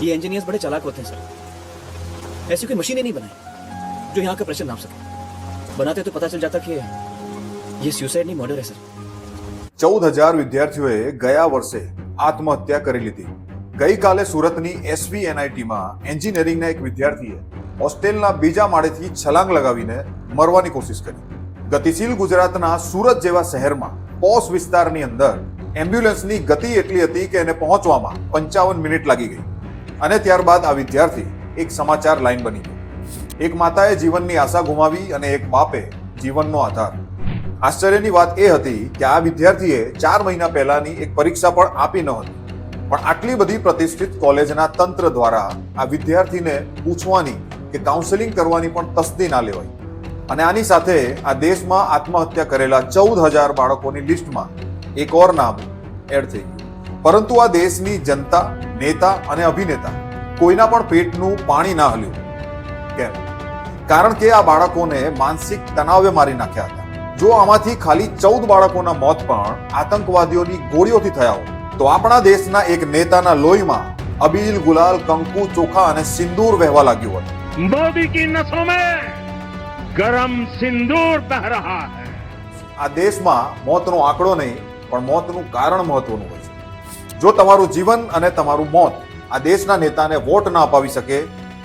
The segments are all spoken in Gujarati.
ये इंजीनियर्स बड़े चालाक होते हैं सर ऐसी कोई मशीनें नहीं बनाई जो यहाँ का प्रेशर नाप सके बनाते तो पता चल जाता कि ये सुसाइड नहीं मर्डर है सर ચૌદ હજાર વિદ્યાર્થીઓએ ગયા વર્ષે આત્મહત્યા કરી લીધી ગઈકાલે સુરતની એસવી એનઆઈટીમાં એન્જિનિયરિંગના એક વિદ્યાર્થીએ હોસ્ટેલના બીજા માળેથી છલાંગ લગાવીને મરવાની કોશિશ કરી ગતિશીલ ગુજરાતના સુરત જેવા શહેરમાં પોસ વિસ્તારની અંદર એમ્બ્યુલન્સની ગતિ એટલી હતી કે એને પહોંચવામાં પંચાવન મિનિટ લાગી ગઈ અને ત્યારબાદ આ વિદ્યાર્થી એક સમાચાર લાઈન બની ગયો. એક માતાએ જીવનની આશા ગુમાવી અને એક બાપે જીવનનો આધાર. આશ્ચર્યની વાત એ હતી કે આ વિદ્યાર્થીએ ચાર મહિના પહેલાની એક પરીક્ષા પણ આપી ન હતી. પણ આટલી બધી પ્રતિષ્ઠિત કોલેજના તંત્ર દ્વારા આ વિદ્યાર્થીને પૂછવાની કે કાઉન્સેલિંગ કરવાની પણ તસ્દી ના લેવાય અને આની સાથે આ દેશમાં આત્મહત્યા કરેલા ચૌદ હજાર બાળકોની લિસ્ટમાં એક ઓર નામ એડ થઈ ગયું. પરંતુ આ દેશની જનતા નેતા અને અભિનેતા કોઈના પણ પેટનું પાણી ના હલ્યું. કેમ? કારણ કે આ બાળકોને માનસિક તણાવે મારી નાખ્યા હતા. જો આમાંથી ખાલી ચૌદ બાળકોના મોત પણ આતંકવાદીઓની ગોળીઓથી થયા હોય તો આપણા દેશના એક નેતાના લોહીમાં અબીલ ગુલાલ કંકુ ચોખા અને સિંદૂર વહેવા લાગ્યું હતું મોદી કી નસો મેં ગરમ સિંદૂર પહે રહા આ દેશમાં મોતનો આંકડો નહીં પણ મોતનું કારણ મહત્વનું હોય. જો તમારું જીવન અને તમારું મોત આ દેશના નેતાને વોટ ના અપાવી શકે,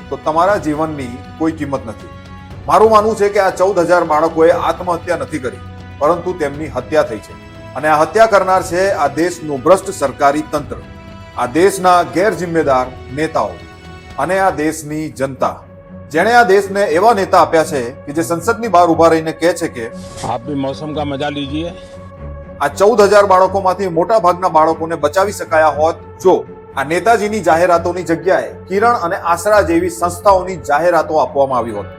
તો તમારા જીવનની કોઈ કિંમત નથી. મારું માનવું છે કે આ ચૌદ હજાર બાળકોએ આત્મહત્યા નથી કરી, પરંતુ તેમની હત્યા થઈ છે. અને આ હત્યા કરનાર છે આ દેશનું ભ્રષ્ટ સરકારી તંત્ર, આ દેશના ગેરજિમ્મેદાર નેતાઓ અને આ દેશની જનતા. જેણે આ દેશને એવા નેતા આપ્યા છે કે જે સંસદની બહાર ઊભા રહીને કહે છે કે આપ ભી મૌસમ કા મજા લીજીએ આ ચૌદ હજાર બાળકોમાંથી મોટા ભાગના બાળકોને બચાવી શકાયા હોત જો. આ નેતાજીની જાહેરાતોની જગ્યાએ કિરણ અને આશરા જેવી સંસ્થાઓની જાહેરાતો આપવામાં આવી હોત,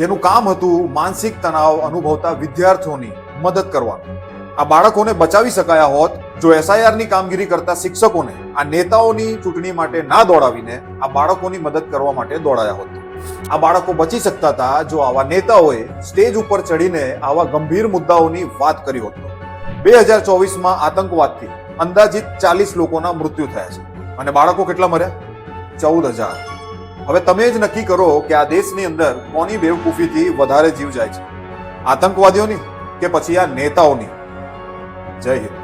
જેનું કામ હતું માનસિક તણાવ અનુભવતા વિદ્યાર્થીઓની મદદ કરવાનું. આ બાળકોને બચાવી શકાયા હોત જો એસઆઈઆરની કામગીરી કરતા શિક્ષકોને, આ નેતાઓની ચૂંટણી માટે ના દોડાવીને આ બાળકોની મદદ કરવા માટે દોડાયા હોત. આ બાળકો બચી શકતા હતા જો આવા નેતાઓએ સ્ટેજ ઉપર ચડીને આવા ગંભીર મુદ્દાઓની વાત કરી હોત. બે હજાર ચોવીસમાં આતંકવાદથી અંદાજિત ચાલીસ લોકોના મૃત્યુ થયા છે. અને બાળકો કેટલા મર્યા? ચૌદ હજાર. હવે તમે જ નક્કી કરો કે આ દેશની અંદર કોની બેવકૂફીથી વધારે જીવ જાય છે? આતંકવાદીઓની કે પછી આ નેતાઓની? જય હિન્દ.